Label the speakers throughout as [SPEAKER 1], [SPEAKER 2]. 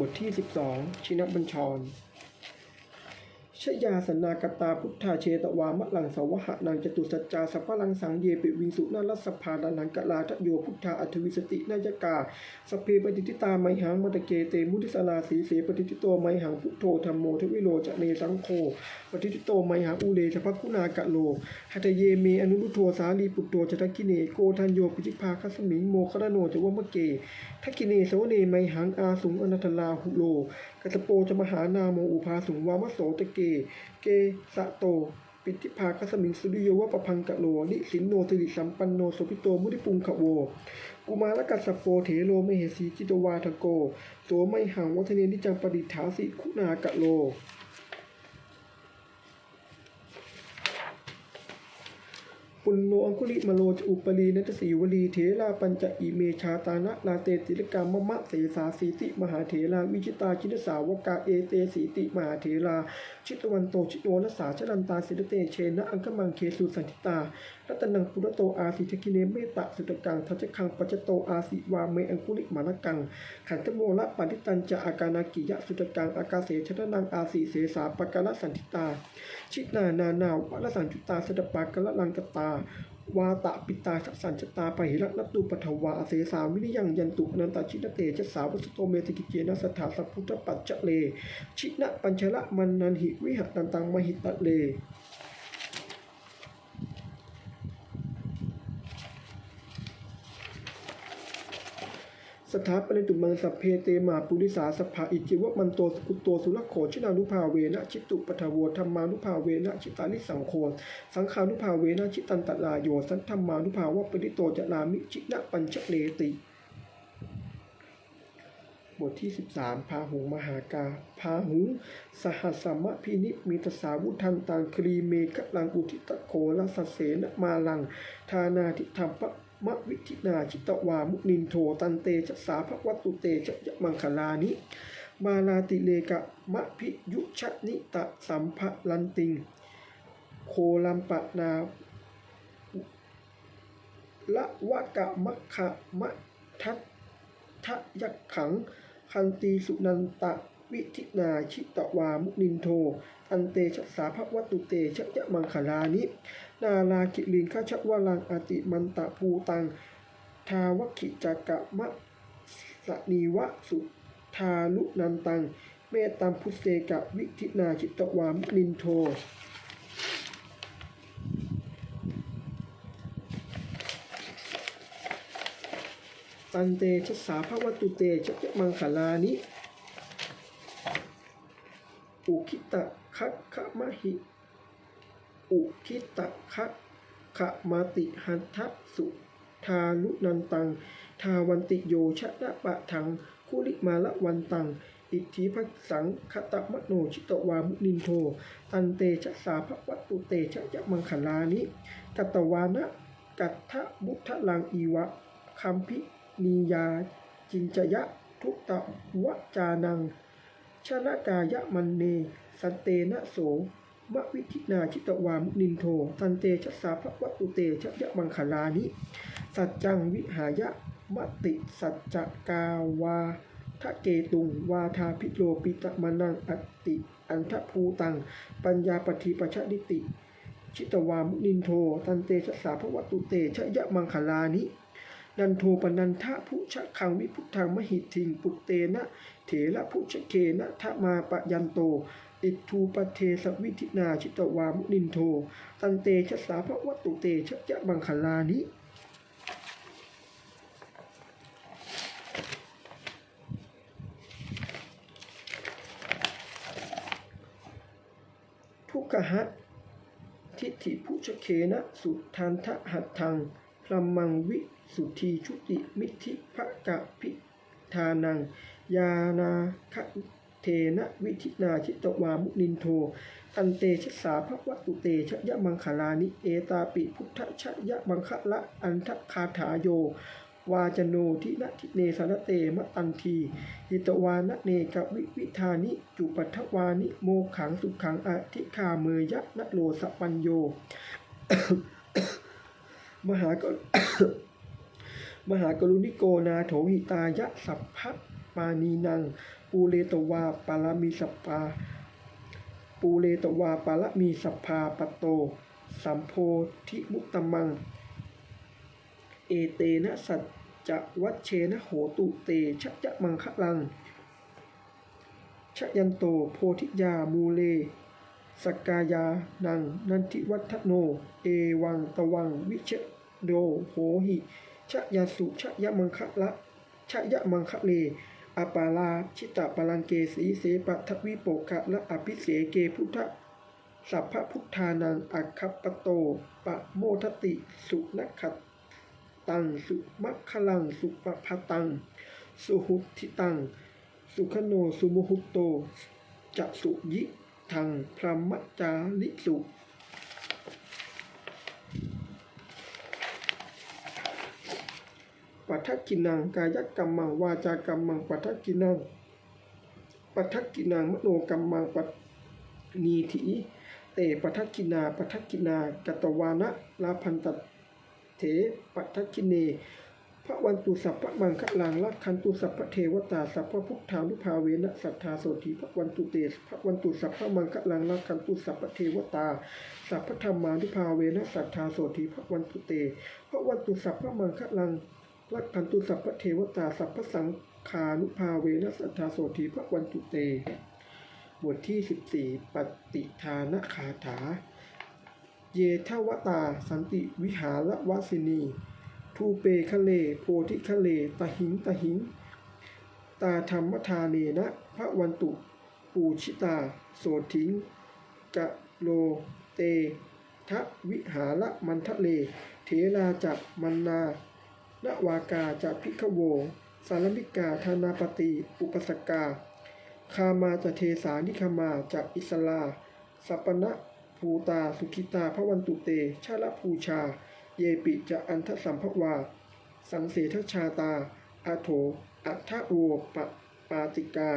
[SPEAKER 1] บทที่ 12 ชินบัญชร ชยาสนากตาพุทธาเชตวามะลังสาวหะนางจตุสัจจาสัพพลังสังเยปิวิงสุนารัสภาดานังกะลาทโยพุทธาอัทวิสตินายกาสเพปฏิทิตาไมหังมตะเกเตมุทิสลาสีเสปฏิทิโตไมหังพุทโธธรรมโมทวิโลจะเนสังโฆปฏิทิโตไมหังอุเลชภักคุณากะโลหัตเยเมอนุรุโทสาลีปุตโตจตกิเนโกทันโยปิจิภาคัสมิงโมครโนจวมะเกทักกิเนโสเนไมหังอาสุงอนัตลาหุโล กัสโปจะมหานาโมอุภาสุวามโสตเก เกสะโต ปิติภาคัสมิงสุริโยวะปะพังกะโลนิสินโนสิริสัมปันโนสุพิโตมุติปุงขะโว กุมารกัสสปโปเถโลมเหสีจิตวาทโก โสไมหังวัฒเนนิจังปฏิฐาสิคุณากะโล ปุณโนอังคุลิมาโลจอุปรีนัตสีวลีเถราปัญจอิเมชาตานะลาเตติลกามมะเสสาสีติมหาเถราวิชิตาชินสาวกาเอเตสีติมหาเถราชิตวันโตชิโนรสาชลันตาสิรเตเชนะอังคมังเคสุสันติตารัตนังปุรโตอาสิทกิเนเมตะสุตกังทัจคังปัจโตอาสิวาเมอังคุลิมานกัง ขันธโมละปฏิตันจะอาการนากิยะสุตกังอากาเสชนะนังอาสิเสสาปกาลสันติตา ชิตนานานาวัลสันจุตาสดปากละลังกตาวาตะปิตาสัสันจตาปหิระนัตตุปทวาเสสาวิริยังยันตุนันตชินเตชะสาวสโตเมติกิเจนะสถาสพุทธปัจเจเล ชินะปัญชละมันนันหิวิหะตันตังมหิตะเล สถาปนิตุมังสัพเพเตมาปุริสาสภาอิจิวะมันโตสกุตโตสุรโขชินานุภาเวนะชิตุปทโวธรรมานุภาเวนะชิตานิสังโฆสังขานุภาเวนะชิตันตลาโยสันธรรมานุภาวะปริโตจะลามิชินะปัญชเลติ บทที่ 13 พาหุงมหากา พาหุงสหัสสมะพินิมีตสาวุทันตังครีเมกลังอุทิตโคลัสเสนมาลัง ทานาทิธรรมปะ มะวิธินาชิตวามุนินโทตันเตจะสาภวัตุเตจะยะมังคลานิ มาลาติเลกะมะพิยุชะนิตะสัมภะลันติง โคลัมปะนาละวะกะมะขะมะทัตทะยักขัง คันตีสุนันตะ วิธินาชิตวามุนินโท อันเตชะสาภวัตุเตชะยะมังคลานิ นาลากิลินข้าชวลังอติมันตะภูตัง ทาวคิจักะมะสนีวะสุทาลุนันตัง เมตตัมพุเสกะวิธินาชิตวามุนินโทตันเตชะสาภวัตุเตชะยะมังคลานิ อุคิตะคะคะมะหิ อุคิตะคะขะมาติหันทะสุทาลุนันตัง ทาวันติโยชะนะปะทัง คุลิมาละวันตัง อิทธิภักสังคตะมโนชิตวามุนินโท ตันเตชะสาภวัตุเตชะยะมังคลานิกัตวานะกัตถะบุทะลังอีวะคัมพินียาจินจยะทุตตะวะจานัง ชนะกายะมันเน สันเตนะโสมะวิธินาชิตวามุนินโทตันเตชะสาภวัตุเตชะยะมังคลานิ สัจจังวิหายะมติสัจจกาวาทะเกตุง วาทาพิโลปิตะมานังอติ อันทภูตัง ปัญญาปฏิปชดิติ ชิตวามุนินโท ตันเตชะสาภวัตุเตชะยะมังคลานิ นันโทปนันทะพุชะคังวิพุทธังมหิทิงปุตเตนะเถระพุชเคนะทะมาปะยันโต อิทูปเทสวิธินาชิตวามุนินโท ตันเตชะสาภวัตุเตชะยะบังคลานิทุกขะทิฏฐิพุชเคนะสุทันทะหัตถังพรมังวิ สุทีชุติมิธิภกะพิธานัง ยานาคะเทนะวิธินาชิตวามุนินโทตันเตชะสาภวัตุเตชะยะมังคลานิ เอตาปิพุทธชะยะมังคะละอันทคาถาโยวาจโนทินะทิเนสารเตมะตันทีหิตวานะเนกวิวิธานิ จุปัทวานิโมขังสุขังอธิคาเมยะนะโลสปัญโย มหากร มหากรุณิโกนาโถหิตายะสัพพะปานีนัง ปูเรตวาปารามีสปาปูเรตวาปาระมีสภาปโต สัมโพธิมุตตมัง เอเตนะสัจจะวัชเชนะโหตุเตชะจะมังคะลังชะยันโตโพธิยามูเลสกกายานังนันทิวัฒโน เอวังตวังวิเชโดโหหิ ชะยาสุชะยะมังคะละชะยะมังคะเลอปาลาชิตาปาลังเกสีเสปะทวิโปกะและอภิเสเกพุทธสัพพพุทธานังอัคคปโต ปะโมทติสุนขัตตังสุมัคคลังสุปพตัง สุหุทิตัง สุขโนสุมุหุตโตจะสุยิทังพรหมจาริสุ ปัทกินังกายกรรมังวาจากรรมังปัทกินังปัทกินังมโนกรรมังปัตนีถิเตปัทกินาปัทกินากตวานะลาพันตเถปัทกินเนพระวันตุสัพพะมังคะลังลักขันตุสัพพะเทวตาสัพพะพุทธานุภาเวนะสัทธาโสธีพระวันตุเตพระวันตุสัพพะมังคะลังลักขันตุสัพพะเทวตาสัพพะธรรมานุภาเวนะสัทธาโสธีพระวันตุเตพระวันตุสัพพะมังคะลัง ลักขันตุสัพพะเทวตาสัพพสังขานุภาเวนะสัทธาโสธีพระวันตุเต บทที่ 14 ปฏิทานคาถา เยทวตาสันติวิหารวสินี ทูเปคะเล โพธิคะเลตะหิงตะหิง ตาธรรมทาเนนะ พระวันตุปูชิตา โสถิงกะโลเตทะวิหารมันทะเลเถราจักมันนา นวากาจะพิกโว สารมิกาธนาปฏิ อุปสกา คามาจะเทสานิคามาจะอิสลา สัปณะภูตาสุขิตาพระวันตุเต ชาลภูชา เยปิจะอันทสัมภวา สังเสทชาตาอาโถอัทโวปปาติกา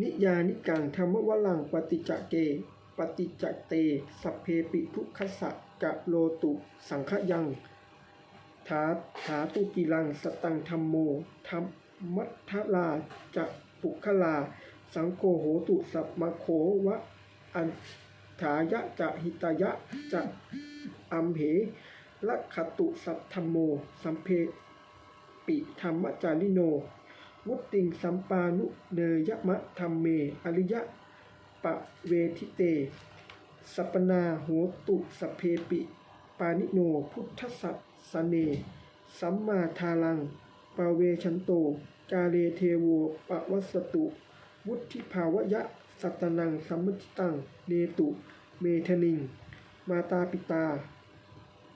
[SPEAKER 1] นิยานิกังธรรมวลังปฏิจจเก ปฏิจจเต สัพเพปิทุคสะกะโลตุสังขยังถาถาตุกิลังสตังธรรมโมธรรมัทลาจะปุคลา สังโฆโหตุสัพมโควะอันถายะจะหิตายะจะอัมเหละขตุสัทธรรมโม สัมเพปิธรรมจาริโน วุตติงสัมปานุเนยมะธรรมเม อริยะปะเวทิเต สัปนาโหตุสเพปิ ปานิโนพุทธสัสสเน สัมมาทาลังปาเวชันโต กาเลเทโวปะวัสตุ วุฒิภาวะสัตนังสัมมติตังเนตุ เมทนิง มาตาปิตา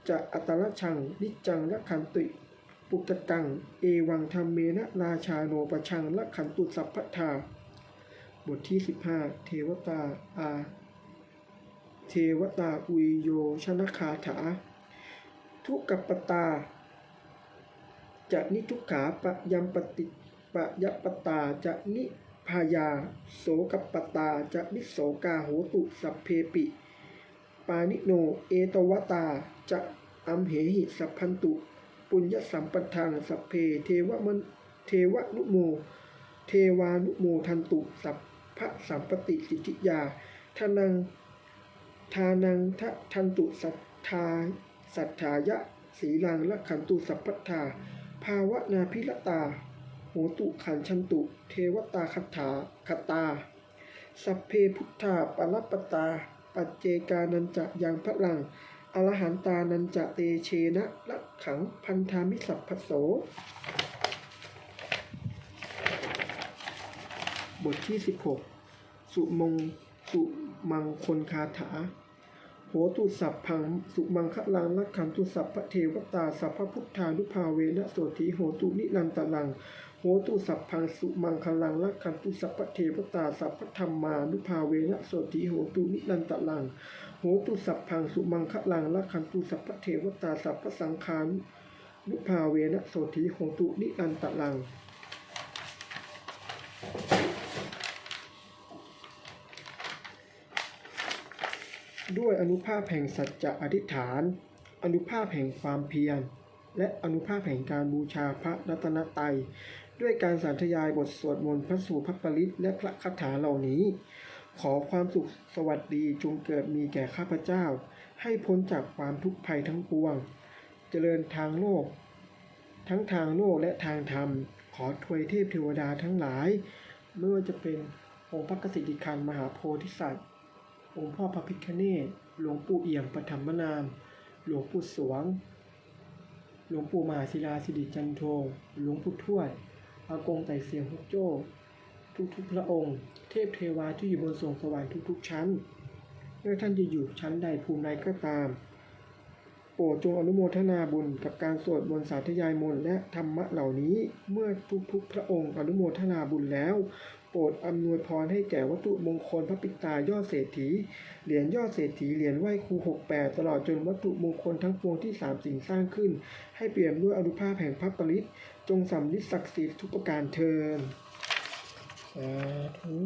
[SPEAKER 1] จะอัตระชังนิจจังละขันติ ปุกตัง เอวังธรรมเมนะราชาโนปชังละขันตุสัพพทา บทที่ 15 เทวตาอา เทวตาอุยโยชนะคาถา ทุกขปตาจะนิทุกขาปะยัมปติปะยปตาจะนิพายา โสกปตาจะนิโสกาโหตุสัพเพปิ ปานิโน เอตวตาจะอัมเหหิสัพพันตุ ปุญญสัมปทังสัพเพ เทวมันเทวนุโม เทวานุโมทันตุสัพพะสัมปติสิทธิยาทานังทานังทะทันตุสัทธาสัทธายะสีลังละขันตุสัพพทาภาวนาพิรตาโหตุขันชันตุ เทวตาคถาคตา สัพเพพุทธาปรปปตา ปัจเจกานันจะยังพระลัง อรหันตานันจะเตเชนะละขังพันธามิสัพพโส บทที่ 16 สุมงสุมังคนคาถา โหตุสัพพังสุมังคะลังลักขันตุสัพพเทวตาสัพพพุทธานุภาเวนะโสธีโหตุนิรันตลังโหตุสัพพังสุมังคลังลักขันตุสัพพเทวตาสัพพธรรมานุภาเวนะโสธีโหตุนิรันตลัง โหตุสัพพังสุมังคะลังลักขันตุสัพพเทวตาสัพพสังฆานุภาเวนะโสธีโหตุนิรันตลังด้วยด้วยอนุภาพแห่งสัจจะอธิษฐาน อนุภาพแห่งความเพียร และอนุภาพแห่งการบูชาพระรัตนตรัยด้วยการสาธยายบทสวดมนต์พระสูตรพระปริตและพระคาถาเหล่านี้ ขอความสุขสวัสดีจงเกิดมีแก่ข้าพเจ้า ให้พ้นจากความทุกข์ภัยทั้งปวง เจริญทางโลก ทั้งทางโลกและทางธรรม ขอทวยเทพเทวดาทั้งหลาย ไม่ว่าจะเป็นองค์พระกสิทธิคันมหาโพธิสัตว์ องค์พ่อพระพิฆเนศหลวงปู่เอี่ยมปฐมนาม หลวงปู่สวง หลวงปู่มหาศิลาสิริจันโทหลวงปู่ทวดอากงไต่เสียงฮกโจ้ ทุกๆพระองค์ เทพเทวาที่อยู่บนสวงสวรรค์ทุกๆชั้นไม่ท่านจะอยู่ชั้นใดภูมิใดก็ตาม โปรดจงอนุโมทนาบุญกับการสวดมนต์สาธยายมนต์และธรรมะเหล่านี้เมื่อทุกๆพระองค์อนุโมทนาบุญแล้ว โปรดอำนวยพรให้แก่วัตถุมงคลพระปิตายอดเศรษฐีเหรียญยอดเศรษฐีเหรียญไหว้ครู68ตลอดจนวัตถุมงคลทั้งปวงที่สามสิ่งสร้างขึ้น ให้เปี่ยมด้วยอนุภาพแห่งพระปริตจงสำลิดศักดิ์สิทธิ์ทุกประการเทิน สาธุ